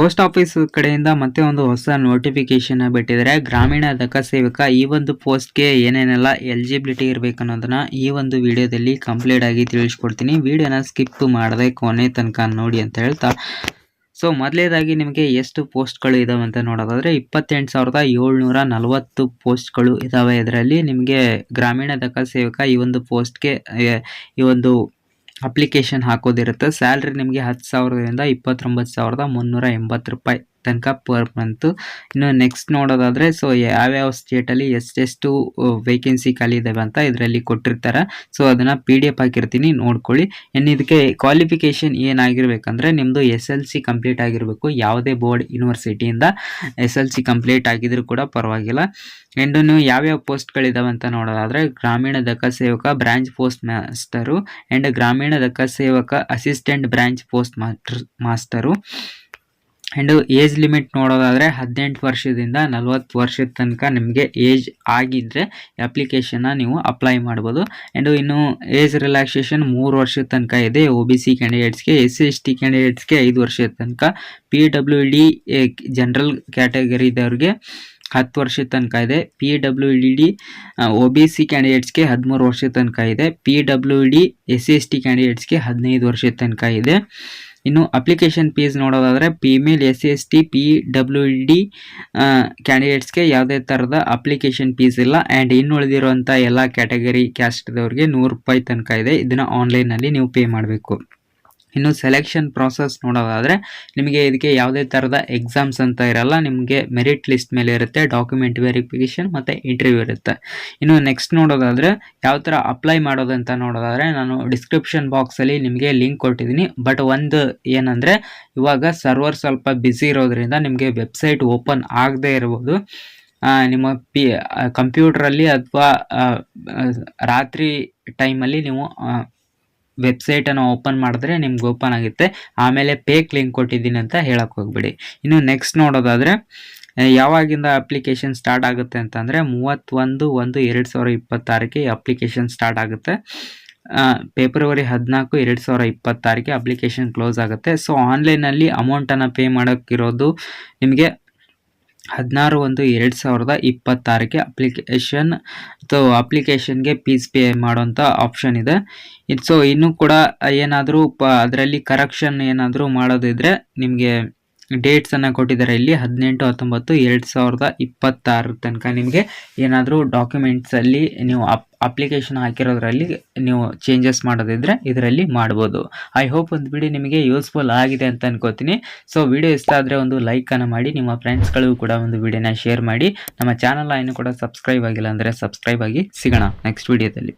Post office ಕಡೆಯಿಂದ ಮತ್ತೆ ಒಂದು ಹೊಸ ನೋಟಿಫಿಕೇಶನ್ ಬಿಟ್ಟಿದ್ದಾರೆ. ಗ್ರಾಮೀಣ ಧಕ ಸೇವಕ, ಈ ಒಂದು ಪೋಸ್ಟ್ಗೆ ಏನೇನೆಲ್ಲ ಎಲಿಜಿಬಿಲಿಟಿ ಇರಬೇಕು ಅನ್ನೋದನ್ನ ಈ ಒಂದು ವಿಡಿಯೋದಲ್ಲಿ ಕಂಪ್ಲೀಟ್ ಆಗಿ ತಿಳಿಸ್ಕೊಡ್ತೀನಿ. ವಿಡಿಯೋನ ಸ್ಕಿಪ್ ಮಾಡದೆ ಕೊನೆ ತನಕ ನೋಡಿ ಅಂತ ಹೇಳ್ತಾ. ಸೊ ಮೊದಲೇದಾಗಿ ನಿಮಗೆ ಎಷ್ಟು ಪೋಸ್ಟ್ಗಳು ಇದಾವೆ ಅಂತ ನೋಡೋದಾದ್ರೆ, ಇಪ್ಪತ್ತೆಂಟು ಸಾವಿರದ ಏಳ್ನೂರ ನಲವತ್ತು ಪೋಸ್ಟ್ಗಳು ಇದಾವೆ. ಇದರಲ್ಲಿ ನಿಮಗೆ ಗ್ರಾಮೀಣ ದಕ ಸೇವಕ ಈ ಒಂದು ಪೋಸ್ಟ್ಗೆ ಈ ಒಂದು ಅಪ್ಲಿಕೇಶನ್ ಹಾಕೋದಿರುತ್ತೆ. ಸ್ಯಾಲ್ರಿ ನಿಮಗೆ ಹತ್ತು ಸಾವಿರದಿಂದ ಇಪ್ಪತ್ತೊಂಬತ್ತು ಸಾವಿರದ ಮುನ್ನೂರ ಎಂಬತ್ತು ರೂಪಾಯಿ. ತನಕ ಪರ್ ಮಂತು ಇನ್ನು ನೆಕ್ಸ್ಟ್ ನೋಡೋದಾದರೆ ಸೊ ಯಾವ್ಯಾವ ಸ್ಟೇಟಲ್ಲಿ ಎಷ್ಟೆಷ್ಟು ವೇಕೆನ್ಸಿ ಖಾಲಿ ಇದ್ದಾವೆ ಅಂತ ಇದರಲ್ಲಿ ಕೊಟ್ಟಿರ್ತಾರೆ. ಸೊ ಅದನ್ನು ಪಿ ಡಿ ಎಫ್ ಹಾಕಿರ್ತೀನಿ, ನೋಡ್ಕೊಳ್ಳಿ. ಇನ್ನು ಇದಕ್ಕೆ ಕ್ವಾಲಿಫಿಕೇಷನ್ ಏನಾಗಿರ್ಬೇಕಂದ್ರೆ ನಿಮ್ಮದು ಎಸ್ ಎಲ್ ಸಿ ಕಂಪ್ಲೀಟ್ ಆಗಿರಬೇಕು. ಯಾವುದೇ ಬೋರ್ಡ್ ಯೂನಿವರ್ಸಿಟಿಯಿಂದ ಎಸ್ ಎಲ್ ಸಿ ಕಂಪ್ಲೀಟ್ ಆಗಿದ್ರೂ ಕೂಡ ಪರವಾಗಿಲ್ಲ. ಆ್ಯಂಡ್ ನೀವು ಯಾವ್ಯಾವ ಪೋಸ್ಟ್ಗಳಿದಾವೆ ಅಂತ ನೋಡೋದಾದರೆ, ಗ್ರಾಮೀಣ ದಕ್ಕ ಸೇವಕ branch post master and Gramin Dak Sevak assistant branch post master master and age limit ನೋಡೋದಾದರೆ ಹದಿನೆಂಟು ವರ್ಷದಿಂದ ನಲ್ವತ್ತು ವರ್ಷದ ತನಕ ನಿಮಗೆ ಏಜ್ ಆಗಿದ್ದರೆ ಅಪ್ಲಿಕೇಶನ್ನ ನೀವು ಅಪ್ಲೈ ಮಾಡ್ಬೋದು. ಆ್ಯಂಡ್ ಇನ್ನು ಏಜ್ ರಿಲ್ಯಾಕ್ಸೇಷನ್ ಮೂರು ವರ್ಷದ ತನಕ ಇದೆ. ಒ ಬಿ ಸಿ ಕ್ಯಾಂಡಿಡೇಟ್ಸ್ಗೆ ಎಸ್ ಸಿ ಎಸ್ ಟಿ ಕ್ಯಾಂಡಿಡೇಟ್ಸ್ಗೆ ಐದು ವರ್ಷದ ತನಕ. ಪಿ ಡಬ್ಲ್ಯೂ ಡಿ ಜನರಲ್ ಕ್ಯಾಟಗರಿದವ್ರಿಗೆ ಹತ್ತು ವರ್ಷದ ತನಕ ಇದೆ. P W D D O B C ಕ್ಯಾಂಡಿಡೇಟ್ಸ್ಗೆ ಹದಿಮೂರು ವರ್ಷದ ತನಕ ಇದೆ. P W D S C S T ಕ್ಯಾಂಡಿಡೇಟ್ಸ್ಗೆ ಹದಿನೈದು ವರ್ಷದ ತನಕ ಇದೆ. ಇನ್ನು ಅಪ್ಲಿಕೇಶನ್ ಫೀಸ್ ನೋಡೋದಾದರೆ female S C S T P W D ಕ್ಯಾಂಡಿಡೇಟ್ಸ್ಗೆ ಯಾವುದೇ ಥರದ ಅಪ್ಲಿಕೇಶನ್ ಫೀಸ್ ಇಲ್ಲ. ಆ್ಯಂಡ್ ಇನ್ನು ಉಳಿದಿರುವಂಥ ಎಲ್ಲ ಕ್ಯಾಟಗರಿ ಕ್ಯಾಸ್ಟ್ದವ್ರಿಗೆ ನೂರು ರೂಪಾಯಿ ತನಕ ಇದೆ. ಇದನ್ನು ಆನ್ಲೈನಲ್ಲಿ ನೀವು ಪೇ ಮಾಡಬೇಕು. ಇನ್ನು ಸೆಲೆಕ್ಷನ್ ಪ್ರಾಸೆಸ್ ನೋಡೋದಾದರೆ ನಿಮಗೆ ಇದಕ್ಕೆ ಯಾವುದೇ ಥರದ ಎಕ್ಸಾಮ್ಸ್ ಅಂತ ಇರಲ್ಲ, ನಿಮಗೆ ಮೆರಿಟ್ ಲಿಸ್ಟ್ ಮೇಲೆ ಇರುತ್ತೆ ಡಾಕ್ಯುಮೆಂಟ್ ವೆರಿಫಿಕೇಷನ್ ಮತ್ತು ಇಂಟರ್ವ್ಯೂ ಇರುತ್ತೆ. ಇನ್ನು ನೆಕ್ಸ್ಟ್ ನೋಡೋದಾದರೆ ಯಾವ ಥರ ಅಪ್ಲೈ ಮಾಡೋದಂತ ನೋಡೋದಾದರೆ ನಾನು ಡಿಸ್ಕ್ರಿಪ್ಷನ್ ಬಾಕ್ಸಲ್ಲಿ ನಿಮಗೆ ಲಿಂಕ್ ಕೊಟ್ಟಿದ್ದೀನಿ. ಬಟ್ ಒಂದು ಏನಂದರೆ, ಇವಾಗ ಸರ್ವರ್ ಸ್ವಲ್ಪ ಬ್ಯುಸಿ ಇರೋದ್ರಿಂದ ನಿಮಗೆ ವೆಬ್ಸೈಟ್ ಓಪನ್ ಆಗದೇ ಇರ್ಬೋದು. ನಿಮ್ಮ ಪಿ ಕಂಪ್ಯೂಟ್ರಲ್ಲಿ ಅಥವಾ ರಾತ್ರಿ ಟೈಮಲ್ಲಿ ನೀವು ವೆಬ್ಸೈಟನ್ನು ಓಪನ್ ಮಾಡಿದ್ರೆ ನಿಮ್ಗೆ ಓಪನ್ ಆಗುತ್ತೆ. ಆಮೇಲೆ ಪೇಕ್ ಲಿಂಕ್ ಕೊಟ್ಟಿದ್ದೀನಿ ಅಂತ ಹೇಳಕ್ಕೆ ಹೋಗ್ಬಿಡಿ. ಇನ್ನು ನೆಕ್ಸ್ಟ್ ನೋಡೋದಾದರೆ ಯಾವಾಗಿಂದ ಅಪ್ಲಿಕೇಶನ್ ಸ್ಟಾರ್ಟ್ ಆಗುತ್ತೆ ಅಂತಂದರೆ ಮೂವತ್ತೊಂದು ಒಂದು ಎರಡು ಸಾವಿರ ಇಪ್ಪತ್ತಾರಕ್ಕೆ ಅಪ್ಲಿಕೇಶನ್ ಸ್ಟಾರ್ಟ್ ಆಗುತ್ತೆ. ಫೆಬ್ರವರಿ ಹದಿನಾಲ್ಕು ಎರಡು ಸಾವಿರ ಇಪ್ಪತ್ತಾರಕ್ಕೆ ಅಪ್ಲಿಕೇಶನ್ ಕ್ಲೋಸ್ ಆಗುತ್ತೆ. ಸೊ ಆನ್ಲೈನಲ್ಲಿ ಅಮೌಂಟನ್ನು ಪೇ ಮಾಡೋಕ್ಕಿರೋದು ನಿಮಗೆ ಹದಿನಾರು ಒಂದು ಎರಡು ಸಾವಿರದ ಇಪ್ಪತ್ತಾರಕ್ಕೆ ಅಪ್ಲಿಕೇಶನ್ ಸೊ ಅಪ್ಲಿಕೇಶನ್ಗೆ ಫೀಸ್ ಪೇ ಮಾಡೋಂಥ ಆಪ್ಷನ್ ಇದೆ. ಇದು ಸೊ ಇನ್ನೂ ಕೂಡ ಏನಾದರೂ ಪ ಅದರಲ್ಲಿ ಕರೆಕ್ಷನ್ ಏನಾದರೂ ಮಾಡೋದಿದ್ರೆ ನಿಮಗೆ ಡೇಟ್ಸನ್ನು ಕೊಟ್ಟಿದ್ದಾರೆ ಇಲ್ಲಿ ಹದಿನೆಂಟು, ಹತ್ತೊಂಬತ್ತು, ಎರಡು ಸಾವಿರದ ಇಪ್ಪತ್ತಾರ ತನಕ. ನಿಮಗೆ ಏನಾದರೂ ಡಾಕ್ಯುಮೆಂಟ್ಸಲ್ಲಿ ನೀವು ಅಪ್ ಅಪ್ಲಿಕೇಶನ್ ಹಾಕಿರೋದ್ರಲ್ಲಿ ನೀವು ಚೇಂಜಸ್ ಮಾಡೋದಿದ್ರೆ ಇದರಲ್ಲಿ ಮಾಡ್ಬೋದು. ಐ ಹೋಪ್ ಒಂದು ವಿಡಿಯೋ ನಿಮಗೆ ಯೂಸ್ಫುಲ್ ಆಗಿದೆ ಅಂತ ಅನ್ಕೋತೀನಿ. ಸೊ ವಿಡಿಯೋ ಇಷ್ಟ ಆದರೆ ಒಂದು ಲೈಕನ್ನು ಮಾಡಿ, ನಿಮ್ಮ ಫ್ರೆಂಡ್ಸ್ಗಳಿಗೂ ಕೂಡ ಒಂದು ವಿಡಿಯೋನ ಶೇರ್ ಮಾಡಿ. ನಮ್ಮ ಚಾನಲ್ ಏನು ಕೂಡ ಸಬ್ಸ್ಕ್ರೈಬ್ ಆಗಿಲ್ಲ ಅಂದರೆ ಸಬ್ಸ್ಕ್ರೈಬ್ ಆಗಿ ಸಿಗೋಣ ನೆಕ್ಸ್ಟ್ ವಿಡಿಯೋದಲ್ಲಿ